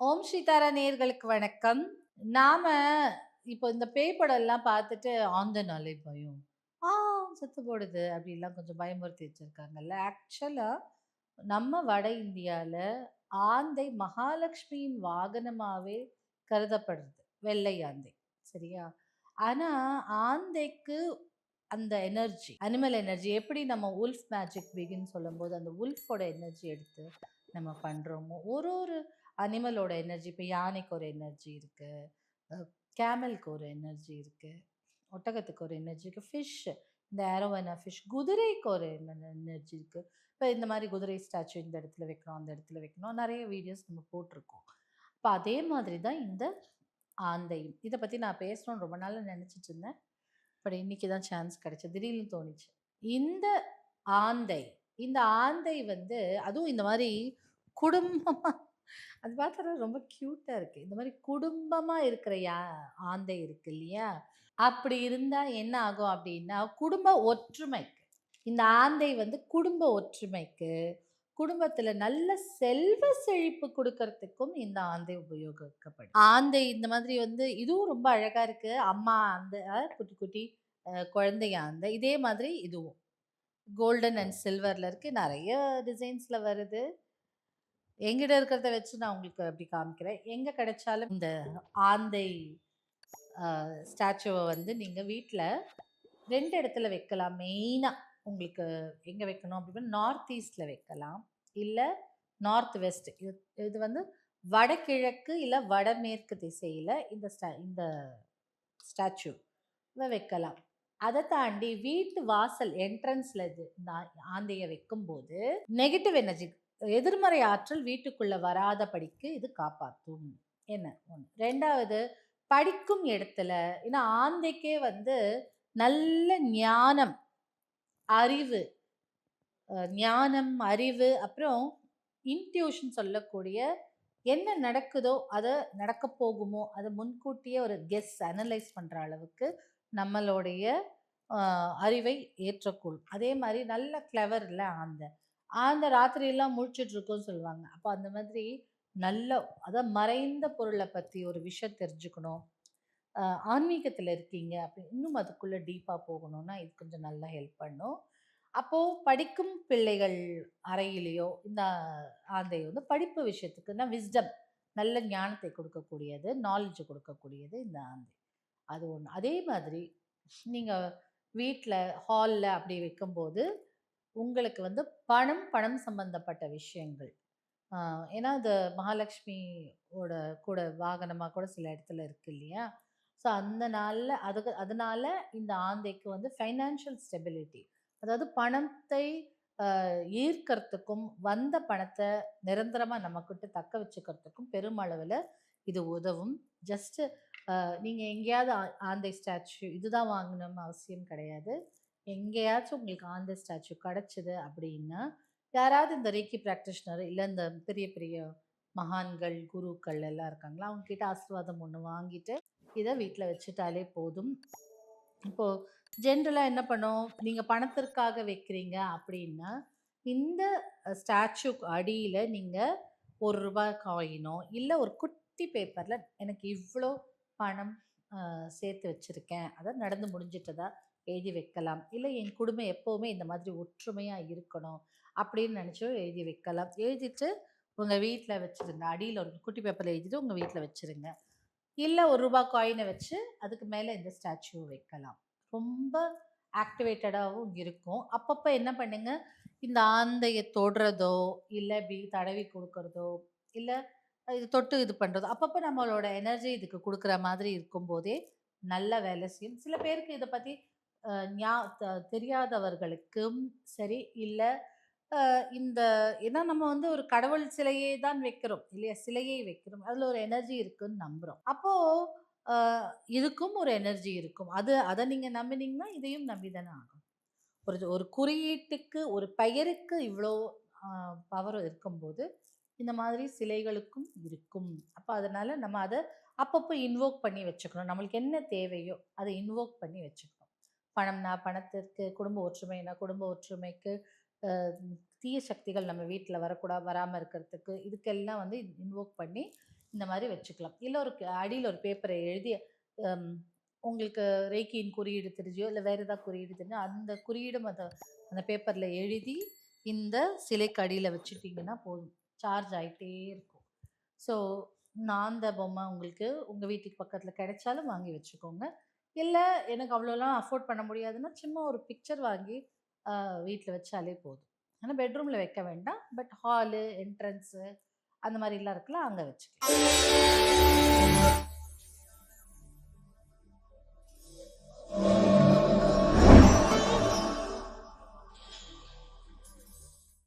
ஓம் ஸ்ரீதாரா நேர்களுக்கு வணக்கம். நாம இப்போ இந்த பேய் படம்லாம் பார்த்துட்டு ஆந்த நாளே பயம். ஆ செத்து போடுது அப்படிலாம் கொஞ்சம் பயமுறுத்தி வச்சுருக்காங்கல்ல ஆக்சுவலாக நம்ம வட இந்தியாவில் ஆந்தை மகாலட்சுமியின் வாகனமாகவே கருதப்படுது. வெள்ளை ஆந்தை. சரியா? ஆனால் ஆந்தைக்கு அந்த எனர்ஜி, அனிமல் எனர்ஜி எப்படி நம்ம உல்ஃப் மேஜிக் பிகின் சொல்லும்போது, அந்த உல்ஃபோட எனர்ஜி எடுத்து நம்ம பண்ணுறோமோ ஒரு ஒரு அனிமலோட எனர்ஜி இப்போ யானைக்கு ஒரு எனர்ஜி இருக்குது கேமலுக்கு ஒரு எனர்ஜி இருக்குது ஒட்டகத்துக்கு ஒரு எனர்ஜி இருக்குது ஃபிஷ் இந்த ஏரோவனா ஃபிஷ் குதிரைக்கு ஒரு எனர்ஜி இருக்குது இப்போ இந்த மாதிரி குதிரை ஸ்டாச்சு இந்த இடத்துல வைக்கணும், அந்த இடத்துல வைக்கணும். நிறைய வீடியோஸ் நம்ம போட்டிருக்கோம். இப்போ அதே மாதிரி தான் இந்த ஆந்தையும். இதை பற்றி நான் பேசணும்னு ரொம்ப நாள் நினச்சிட்டு இருந்தேன். பட் இன்றைக்கி தான் சான்ஸ் கிடச்சி திடீர்னு தோணுச்சு. இந்த ஆந்தை, இந்த ஆந்தை வந்து அதுவும் இந்த மாதிரி குடும்பமாக அது பார்த்தா ரொம்ப கியூட்டா இருக்கு. இந்த மாரி குடும்பமா இருக்கிற யா ஆந்தை இருக்கு இல்லையா? அப்படி இருந்தா என்ன ஆகும் அப்படின்னா, குடும்ப ஒற்றுமைக்கு. இந்த ஆந்தை வந்து குடும்ப ஒற்றுமைக்கு, குடும்பத்துல நல்ல செல்வ செழிப்பு குடுக்கறதுக்கும் இந்த ஆந்தை உபயோகிக்கப்படும். ஆந்தை இந்த மாதிரி வந்து இதுவும் ரொம்ப அழகா இருக்கு. அம்மா ஆந்தை அ குட்டி குட்டி அ குழந்தை ஆந்தை. இதே மாதிரி இதுவும். கோல்டன் அண்ட் சில்வர்ல இருக்கு. நெறைய டிசைன்ஸ்ல வருது. எங்கிட்ட இருக்கிறத வச்சு நான் உங்களுக்கு அப்படி காமிக்கிறேன். எங்கே கிடைச்சாலும் இந்த ஆந்தை ஸ்டாச்சுவை வந்து நீங்கள் வீட்டில் ரெண்டு இடத்துல வைக்கலாம். மெயினாக உங்களுக்கு எங்கே வைக்கணும் அப்படின்னா, நார்த் ஈஸ்டில் வைக்கலாம். இல்லை நார்த் வெஸ்ட். இது இது வந்து வடகிழக்கு இல்லை வடமேற்கு திசையில் இந்த ஸ்டா இந்த ஸ்டாச்சு வைக்கலாம். அதை தாண்டி வீட்டு வாசல் என்ட்ரன்ஸில் இது இந்த வைக்கும்போது, நெகட்டிவ் எனர்ஜி எதிர்மறை ஆற்றல் வீட்டுக்குள்ள வராதபடிக்கு இது காப்பாற்றும் என்ன 1. 2வது படிக்கும் இடத்துல ஏன்னா ஆந்தைக்கே வந்து நல்ல ஞானம், அறிவு, ஞானம், அறிவு அப்புறம் இன்ட்யூஷன் சொல்லக்கூடிய என்ன நடக்குதோ, அதை நடக்கப் போகுமோ, அதை முன்கூட்டியே ஒரு கெஸ் அனலைஸ் பண்ணுற அளவுக்கு நம்மளுடைய அறிவை ஏற்றக்கூடும். அதே மாதிரி நல்ல கிளவர் ஆந்தை. அந்த ராத்திரியெல்லாம் முழிச்சுட்டு சொல்லுவாங்க. அப்போ அந்த மாதிரி நல்ல அதான் மறைந்த பொருளை பற்றி ஒரு விஷயம் தெரிஞ்சுக்கணும். ஆன்மீகத்தில் இருக்கீங்க அப்படி இன்னும் அதுக்குள்ளே டீப்பாக போகணும்னா, இது கொஞ்சம் நல்லா ஹெல்ப் பண்ணும். அப்போது படிக்கும் பிள்ளைகள் அறையிலேயோ இந்த ஆந்தை வந்து படிப்பு விஷயத்துக்குன்னா விஸ்டம் நல்ல ஞானத்தை கொடுக்கக்கூடியது, நாலேஜ் கொடுக்கக்கூடியது இந்த ஆந்தை. அது ஒன்று அதே மாதிரி நீங்கள் வீட்டில் ஹாலில் அப்படி வைக்கும்போது, உங்களுக்கு வந்து பணம், பணம் சம்பந்தப்பட்ட விஷயங்கள். ஏன்னா அது மகாலட்சுமியோட கூட வாகனமாக கூட சில இடத்துல இருக்கு இல்லையா? ஸோ அந்த நாளில் அதுக்கு அதனால இந்த ஆந்தைக்கு வந்து ஃபைனான்ஷியல் ஸ்டெபிலிட்டி அதாவது பணத்தை அ ஈர்க்கறதுக்கும், வந்த பணத்தை நிரந்தரமாக நம்மக்கிட்ட தக்க வச்சுக்கிறதுக்கும் பெருமளவில் இது உதவும். ஜஸ்ட்டு நீங்கள் எங்கேயாவது ஆ ஆந்தை ஸ்டாச்சு இதுதான் வாங்கணும்னு அவசியம் கிடையாது. எங்கேயாச்சும் உங்களுக்கு ஆந்த ஸ்டாச்சு கிடச்சிது அப்படின்னா, யாராவது இந்த ரேக்கி ப்ராக்டிஷ்னர் இல்லை இந்த பெரிய பெரிய மகான்கள், குருக்கள் எல்லாம் இருக்காங்களா, அவங்க கிட்ட ஆசீர்வாதம் ஒன்று வாங்கிட்டு, இதை வீட்டில் வச்சுட்டாலே போதும். இப்போது ஜென்ரலாக என்ன பண்ணும், நீங்கள் பணத்திற்காக வைக்கிறீங்க அப்படின்னா, இந்த ஸ்டாச்சு அடியில் நீங்கள் ஒரு ரூபாய் காயினோ, இல்லை ஒரு குட்டி பேப்பரில் எனக்கு இவ்வளோ பணம் சேர்த்து வச்சிருக்கேன். அதான் நடந்து முடிஞ்சிட்டதா எழுதி வைக்கலாம். இல்லை என் குடும்பம் எப்போவுமே இந்த மாதிரி ஒற்றுமையாக இருக்கணும் அப்படின்னு நினச்சோ எழுதி வைக்கலாம். எழுதிட்டு உங்கள் வீட்டில் வச்சுருங்க. அடியில் ஒரு குட்டி பேப்பரில் எழுதிட்டு உங்கள் வீட்டில் வச்சுருங்க. இல்லை ஒரு ரூபா காயினை வச்சு அதுக்கு மேலே இந்த ஸ்டாச்சுவ வைக்கலாம். ரொம்ப ஆக்டிவேட்டடாகவும் இருக்கும். அப்பப்போ என்ன பண்ணுங்க, இந்த ஆந்தையை தொடுறதோ, இல்லை இப்படி தடவி கொடுக்கறதோ இல்லை இது தொட்டு இது பண்ணுறதோ அப்பப்போ நம்மளோட எனர்ஜி இதுக்கு கொடுக்குற மாதிரி இருக்கும்போதே நல்ல வேலை செய்யும். சில பேருக்கு இதை பற்றி ஞா த தெரியாதவர்களுக்கும் சரி, இல்லை இந்த ஏன்னா நம்ம வந்து ஒரு கடவுள் சிலையை தான் வைக்கிறோம் இல்லையா? சிலையை வைக்கிறோம். அதில் ஒரு எனர்ஜி இருக்குன்னு நம்புகிறோம் அப்போது இதுக்கும் ஒரு எனர்ஜி இருக்கும். அது அதை நீங்கள் நம்பினீங்கன்னா, இதையும் நம்பி தானே ஆகும் ஒரு ஒரு குறியீட்டுக்கு, ஒரு பெயருக்கு இவ்வளோ பவர் இருக்கும்போது, இந்த மாதிரி சிலைகளுக்கும் இருக்கும். அப்போ அதனால் நம்ம அதை அப்பப்போ இன்வோக் பண்ணி வச்சுக்கணும். நம்மளுக்கு என்ன தேவையோ, அதை இன்வோக் பண்ணி வச்சுக்கணும். பணம்னா பணத்திற்கு, குடும்ப ஒற்றுமைனா குடும்ப ஒற்றுமைக்கு, தீய சக்திகள் நம்ம வீட்டில் வரக்கூடா வராமல் இருக்கிறதுக்கு, இதுக்கெல்லாம் வந்து இன்வோக் பண்ணி இந்த மாதிரி வச்சுக்கலாம். இல்லை ஒரு க ஒரு பேப்பரை எழுதி உங்களுக்கு ரேக்கியின் குறியீடு தெரிஞ்சோ, இல்லை வேறு ஏதாவது குறியீடு தெரிஞ்சோ அந்த குறியீடும் அதை அந்த பேப்பரில் எழுதி, இந்த சிலைக்கு அடியில் வச்சுட்டிங்கன்னா போதும். சார்ஜ் ஆகிட்டே இருக்கும். ஸோ நான் அந்த பொம்மை உங்களுக்கு உங்கள் வீட்டுக்கு பக்கத்தில் கிடைச்சாலும் வாங்கி வச்சுக்கோங்க. இல்லை எனக்கு அவ்வளோலாம் அஃபோர்ட் பண்ண முடியாதுன்னா, சும்மா ஒரு பிக்சர் வாங்கி வீட்டில் வச்சாலே போதும். ஆனால் பெட்ரூமில் வைக்க வேண்டாம். பட் ஹாலு, என்ட்ரன்ஸு அந்த மாதிரிலாம் இருக்குல்ல, அங்கே வச்சுக்கலாம்.